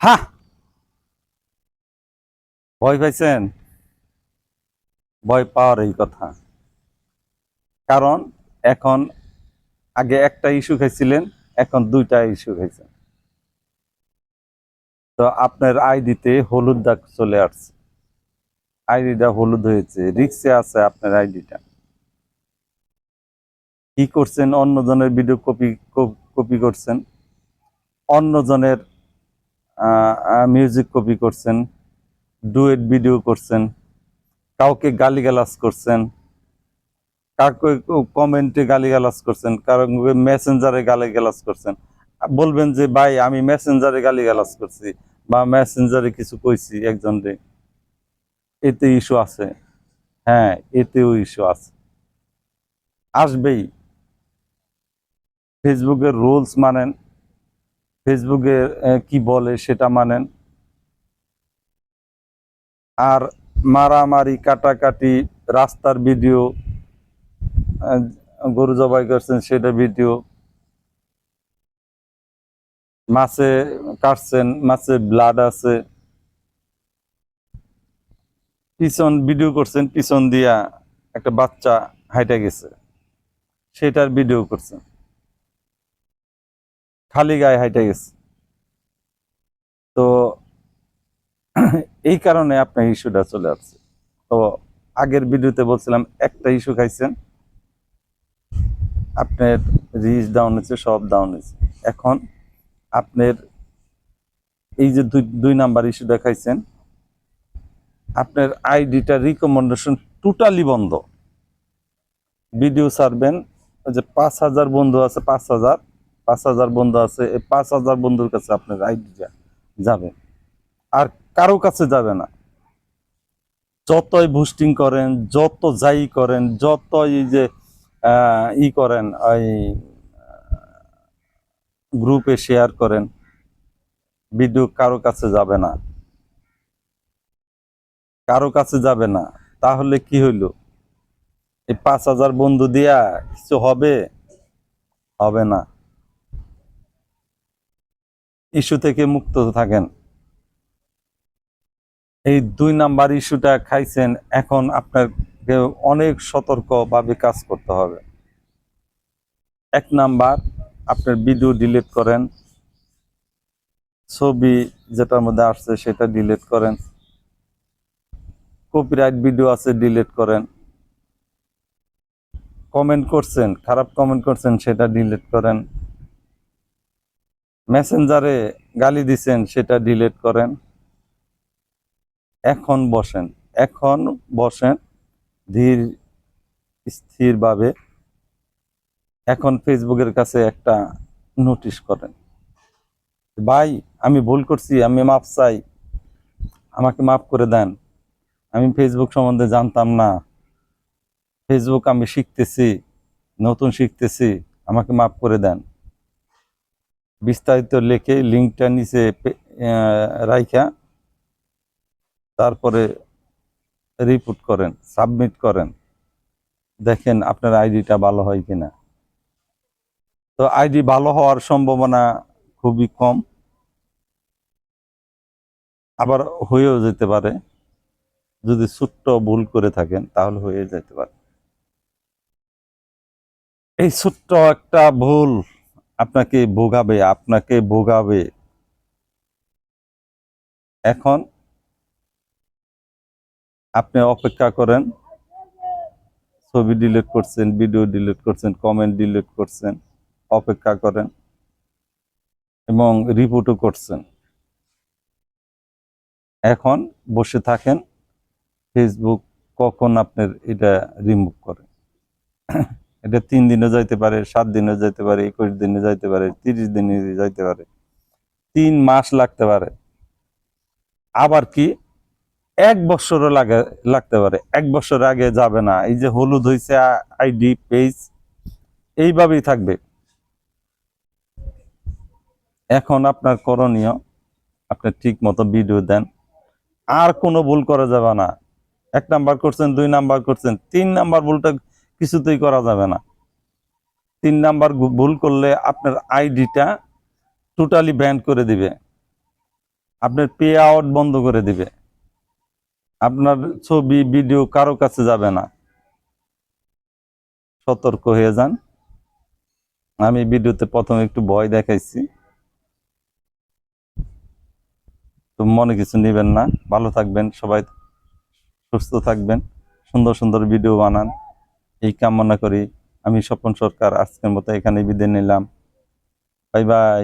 হা। ভয় পাইছেন? ভয় পাওয়ার এই কথা। কারণ এখন আগে একটা ইস্যু খাইছিলেন, এখন দুইটা ইস্যু খাইছেন। তো আপনার আইডিতে হলুদ দাগ চলে আসছে। আইডিটা হলুদ হয়েছে, রিক্সে আছে আপনার আইডিটা। কি করছেন? অন্যজনের ভিডিও কপি কপি করছেন। অন্যজনের মিউজিক কপি করছেন ডুয়েট ভিডিও করছেন, কাউকে গালিগালাজ করছেন, কাউকে কমেন্টে গালিগালাজ করছেন কারণ মেসেঞ্জারে গালিগালাজ করছেন। বলবেন যে, ভাই, আমি মেসেঞ্জারে গালিগালাজ করছি বা মেসেঞ্জারে কিছু কইছি একজনরে। এতে ইস্যু আছে। হ্যাঁ এতেও ইস্যু আছে। আসবেই। ফেসবুকের রুলস মানেন। ফেসবুকে কি বলে সেটা মানেন। আর মারামারি, কাটাকাটি, রাস্তার ভিডিও গরু জবাই করছেন সেটা ভিডিও। মাছে কাটছেন, মাছে ব্লাড আছে। পিছন ভিডিও করছেন, পিছন দিয়া একটা বাচ্চা হাইটা গেছে। সেটার ভিডিও করছেন। খালি গায়ে হাইটা গেছে। তো এই কারণে আপনার ইস্যুটা চলে আসছে। তো আগের ভিডিওতে বলছিলাম, একটা ইস্যু খাইছেন, আপনার রিচ ডাউন হয়েছে, সব ডাউন হয়েছে। এখন আপনার এই যে দুই দুই নাম্বার ইস্যু দেখাইছেন আপনার আইডিটা রিকমেন্ডেশন টোটালি বন্ধ। ভিডিও সারবেন যে পাঁচ হাজার বন্ধু আছে, পাঁচ হাজার পাঁচ হাজার বন্ধু আছে, এই পাঁচ হাজার বন্ধুর কাছে আপনার আইডিটা যাবে। আর কারও কাছে যাবে না। যতই বুস্টিং করেন, যত যাই করেন যত এই যে ই করেন, ওই গ্রুপে শেয়ার করেন ভিডিও কারও কাছে যাবে না। কারও কাছে যাবে না। তাহলে কি হইল? এই পাঁচ হাজার বন্ধু দিয়া কিছু হবে? হবে না। ইস্যু থেকে মুক্ত থাকেন। এই দুই নাম্বার ইস্যুটা খাইছেন, এখন আপনাকে অনেক সতর্কভাবে কাজ করতে হবে। এক নাম্বার, আপনার ভিডিও ডিলিট করেন। ছবি যেটার মধ্যে আসছে সেটা ডিলিট করেন। কপিরাইট ভিডিও আছে ডিলিট করেন। কমেন্ট করছেন, খারাপ কমেন্ট করছেন সেটা ডিলিট করেন। মেসেঞ্জারে গালি দিছেন, সেটা ডিলিট করেন। এখন বসেন এখন বসেন ধীর, স্থিরভাবে। এখন ফেসবুকের কাছে একটা নোটিশ করেন। ভাই, আমি ভুল করছি, আমি মাপ চাই, আমাকে মাফ করে দেন। আমি ফেসবুক সম্বন্ধে জানতাম না। ফেসবুক আমি শিখতেছি, নতুন শিখতেছি, আমাকে মাফ করে দেন। বিস্তারিত লেখে লিঙ্কটা নিচে রাইখা। তারপরে রিপোর্ট করেন সাবমিট করেন। দেখেন আপনার আইডিটা ভালো হয় কিনা। তো আইডি ভালো হওয়ার সম্ভাবনা খুবই কম। আবার হয়েও যেতে পারে। যদি ছোট্ট ভুল করে থাকেন, তাহলে হয়ে যেতে পারে। এই ছোট্ট একটা ভুল আপনাকে ভোগাবে আপনাকে ভোগাবে। এখন আপনি অপেক্ষা করেন, ছবি ডিলিট করছেন ভিডিও ডিলিট করছেন কমেন্ট ডিলিট করছেন, অপেক্ষা করেন এবং রিপোর্টও করছেন। এখন বসে থাকেন ফেসবুক কখন আপনার এটা রিমুভ করে। এটা তিন দিনে যাইতে পারে, সাত দিনে যাইতে পারে, একুশ দিনে যাইতে পারে, তিরিশ দিনে যাইতে পারে। তিন মাস লাগতে পারে। আবার কি? এক বছরও লাগে, লাগতে পারে। এক বছর আগে যাবে না। এই যে হলুদ হয়েছে আইডি, পেজ, এইভাবেই থাকবে। এখন আপনার করণীয়, আপনি ঠিক মতো ভিডিও দেন। আর কোনো ভুল করা যাবে না। এক নাম্বার করছেন, দুই নাম্বার করছেন, তিন নাম্বার ভুলটা কিছুতেই করা যাবে না। তিন নাম্বার ভুল করলে আপনার আইডিটা টোটালি ব্যান করে দিবে। আপনার পে আউট বন্ধ করে দিবে। আপনার ছবি ভিডিও কারও কাছে যাবে না। সতর্ক হয়ে যান। আমি ভিডিওতে প্রথমে একটু ভয় দেখাইছি। তো মনে কিছু নেবেন না। ভালো থাকবেন সবাই, সুস্থ থাকবেন। সুন্দর সুন্দর ভিডিও বানান। এই কামনা করি। আমি স্বপন সরকার আজকের মতো এখানে বিদায় নিলাম। Bye bye.